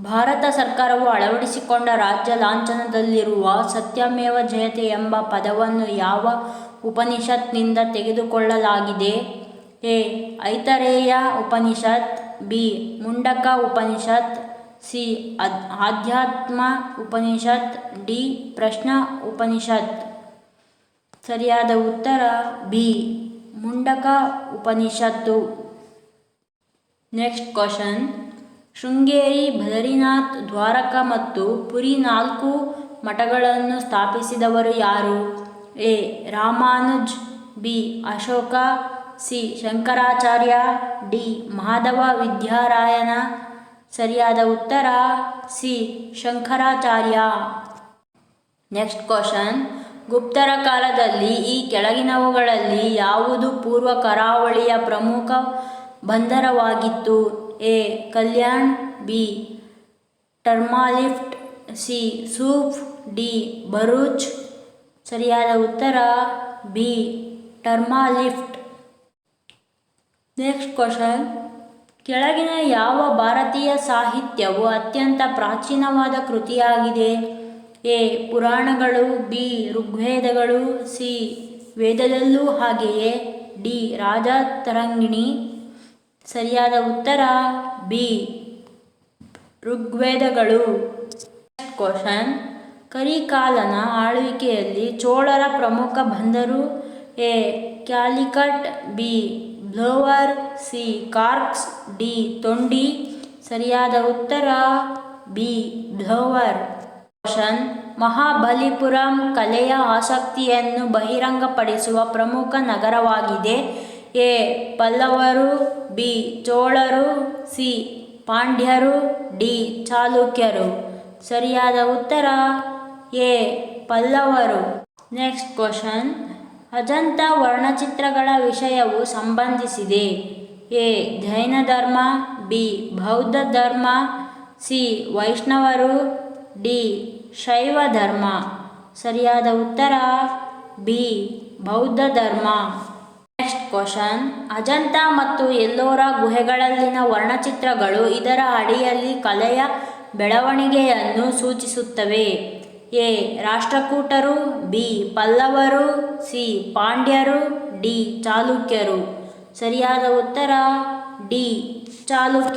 ಭಾರತ ಸರ್ಕಾರವು ಅಳವಡಿಸಿಕೊಂಡ ರಾಜ್ಯ ಲಾಂಛನದಲ್ಲಿರುವ ಸತ್ಯಮೇವ ಜಯತೆ ಎಂಬ ಪದವನ್ನು ಯಾವ ಉಪನಿಷತ್ನಿಂದ ತೆಗೆದುಕೊಳ್ಳಲಾಗಿದೆ? A. Aitareya Upanishad, B. Mundaka Upanishad, C. ಅದ್, ಆಧ್ಯಾತ್ಮ ಉಪನಿಷತ್, ಡಿ. ಪ್ರಶ್ನ ಉಪನಿಷತ್. ಸರಿಯಾದ ಉತ್ತರ, ಬಿ. ಮುಂಡಕ ಉಪನಿಷತ್ತು. Next question. ಶೃಂಗೇರಿ, ಬದರಿನಾಥ್, ದ್ವಾರಕ ಮತ್ತು ಪುರಿ ನಾಲ್ಕು ಮಠಗಳನ್ನು ಸ್ಥಾಪಿಸಿದವರು ಯಾರು? A. Ramanuj, B. Ashoka, C. Shankaracharya, D. Madhava Vidyaranya. ಸರಿಯಾದ ಉತ್ತರ? ಸಿ. ಶಂಕರಾಚಾರ್ಯ. Next question. ಗುಪ್ತರ ಕಾಲದಲ್ಲಿ ಈ ಕೆಳಗಿನವುಗಳಲ್ಲಿ ಯಾವುದು ಪೂರ್ವ ಕರಾವಳಿಯ ಪ್ರಮುಖ ಬಂದರವಾಗಿತ್ತು? ಎ, ಕಲ್ಯಾಣ್, ಬಿ, ಟರ್ಮಾಲಿಫ್ಟ್, ಸಿ, ಸೂಫ್, ಡಿ, ಬರುಚ್. ಸರಿಯಾದ ಉತ್ತರ? ಬಿ, ಟರ್ಮಾಲಿಫ್ಟ್. ನೆಕ್ಸ್ಟ್ ಕ್ವಶನ್ ಕೆಳಗಿನ ಯಾವ ಭಾರತೀಯ ಸಾಹಿತ್ಯವು ಅತ್ಯಂತ ಪ್ರಾಚೀನವಾದ ಕೃತಿಯಾಗಿದೆ? ಎ, ಪುರಾಣಗಳು, ಬಿ, ಋಗ್ವೇದಗಳು, ಸಿ, ವೇದದಲ್ಲೂ ಹಾಗೆಯೇ, ಡಿ ರಾಜತರಂಗಿಣಿ ಸರಿಯಾದ ಉತ್ತರ ಬಿ. ಋಗ್ವೇದಗಳು. ಕ್ವಶನ್ ಕರಿಕಾಲನ ಆಳ್ವಿಕೆಯಲ್ಲಿ ಚೋಳರ ಪ್ರಮುಖ ಬಂದರು ಎ. ಕ್ಯಾಲಿಕಟ್, ಬಿ. ಬ್ಲೋವರ್, ಸಿ. ಕಾರ್ಕ್ಸ್, ಡಿ. ತೊಂಡಿ. ಸರಿಯಾದ ಉತ್ತರ ಬಿ. ಬ್ಲೋವರ್. ಕ್ವಶನ್ ಮಹಾಬಲಿಪುರಂ ಕಲೆಯ ಆಸಕ್ತಿಯನ್ನು ಬಹಿರಂಗಪಡಿಸುವ ಪ್ರಮುಖ ನಗರವಾಗಿದೆ. ಎ. ಪಲ್ಲವರು, ಬಿ. ಚೋಳರು, ಸಿ. ಪಾಂಡ್ಯರು, ಡಿ. ಚಾಲುಕ್ಯರು. ಸರಿಯಾದ ಉತ್ತರ? ಎ. ಪಲ್ಲವರು. Next question. ಅಜಂತ ವರ್ಣಚಿತ್ರಗಳ ವಿಷಯವು ಸಂಬಂಧಿಸಿದೆ. ಎ. ಜೈನ ಧರ್ಮ, ಬಿ. ಬೌದ್ಧ ಧರ್ಮ, ಸಿ. ವೈಷ್ಣವರು, ಡಿ. ಶೈವ ಧರ್ಮ. ಸರಿಯಾದ ಉತ್ತರ? ಬಿ. ಬೌದ್ಧ ಧರ್ಮ. ಕ್ವಶನ್ ಅಜಂತಾ ಮತ್ತು ಎಲ್ಲೋರ ಗುಹೆಗಳಲ್ಲಿನ ವರ್ಣಚಿತ್ರಗಳು ಇದರ ಅಡಿಯಲ್ಲಿ ಕಲೆಯ ಬೆಳವಣಿಗೆಯನ್ನು ಸೂಚಿಸುತ್ತವೆ. ಎ. ರಾಷ್ಟ್ರಕೂಟರು, ಬಿ. ಪಲ್ಲವರು, ಸಿ. ಪಾಂಡ್ಯರು, ಡಿ. ಚಾಲುಕ್ಯರು. ಸರಿಯಾದ ಉತ್ತರ, ಡಿ. ಚಾಲುಕ್ಯರು